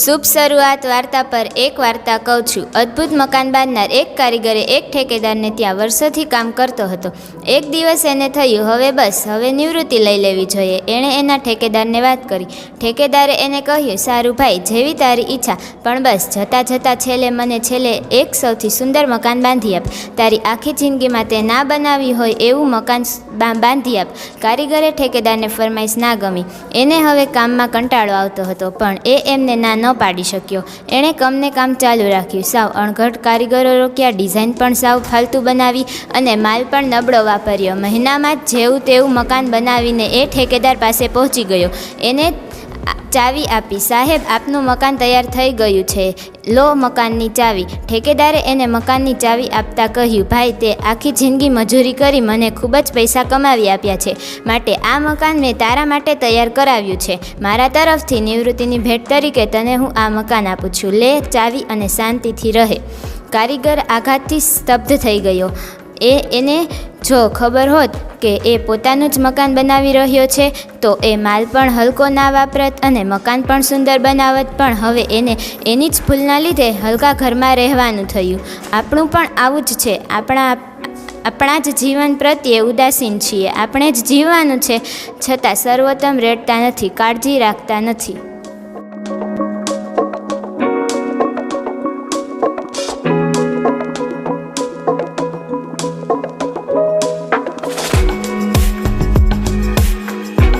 શુભ શરૂઆત વાર્તા પર એક વાર્તા કહું છું. અદ્ભુત મકાન બાંધનાર એક કારીગરે એક ઠેકેદારને ત્યાં વર્ષોથી કામ કરતો હતો. એક દિવસ એને થયું, હવે બસ, હવે નિવૃત્તિ લઈ લેવી જોઈએ. એણે એના ઠેકેદારને વાત કરી. ઠેકેદારે એને કહ્યું, સારું ભાઈ, જેવી તારી ઈચ્છા, પણ બસ, જતાં જતાં છેલ્લે મને છેલ્લે એક સૌથી સુંદર મકાન બાંધી આપ. તારી આખી જિંદગીમાં તે ના બનાવી હોય એવું મકાન બાંધી આપ. કારીગરે ઠેકેદારને ફરમાઈશ ના ગમી. એને હવે કામમાં કંટાળો આવતો હતો, પણ એ એમને ના ન પાડી શક્યો. એણે કમને કામ ચાલુ રાખ્યું. સાવ અણઘટ કારીગરો રોક્યા, ડિઝાઇન પણ સાવ ફાલતુ બનાવી અને માલ પણ નબળો વાપર્યો. મહિનામાં જેવું તેવું મકાન બનાવીને એ ઠેકેદાર પાસે પહોંચી ગયો. એને ચાવી આપી. સાહેબ, આપનું મકાન તૈયાર થઈ ગયું છે. લો મકાનની ચાવી. ઠેકેદારે એને મકાનની ચાવી આપતા કહ્યું, ભાઈ, તે આખી જિંદગી મજૂરી કરી મને ખૂબ જ પૈસા કમાવી આપ્યા છે. માટે આ મકાન મેં તારા માટે તૈયાર કરાવ્યું છે. મારા તરફથી નિવૃત્તિની ભેટ તરીકે તને હું આ મકાન આપું છું. લે ચાવી અને શાંતિથી રહે. કારીગર આઘાતથી સ્તબ્ધ થઈ ગયો. એ એને જો ખબર હોત કે એ પોતાનું જ મકાન બનાવી રહ્યો છે, તો એ માલ પણ હલકો ના વાપરત અને મકાન પણ સુંદર બનાવત. પણ હવે એને એની જ ભૂલના લીધે હલકા ઘરમાં રહેવાનું થયું. આપણું પણ આવું જ છે. આપણા આપણા જ જીવન પ્રત્યે ઉદાસીન છીએ. આપણે જ જીવવાનું છે. છતાં સર્વોત્તમ રેડતા નથી, કાળજી રાખતા નથી.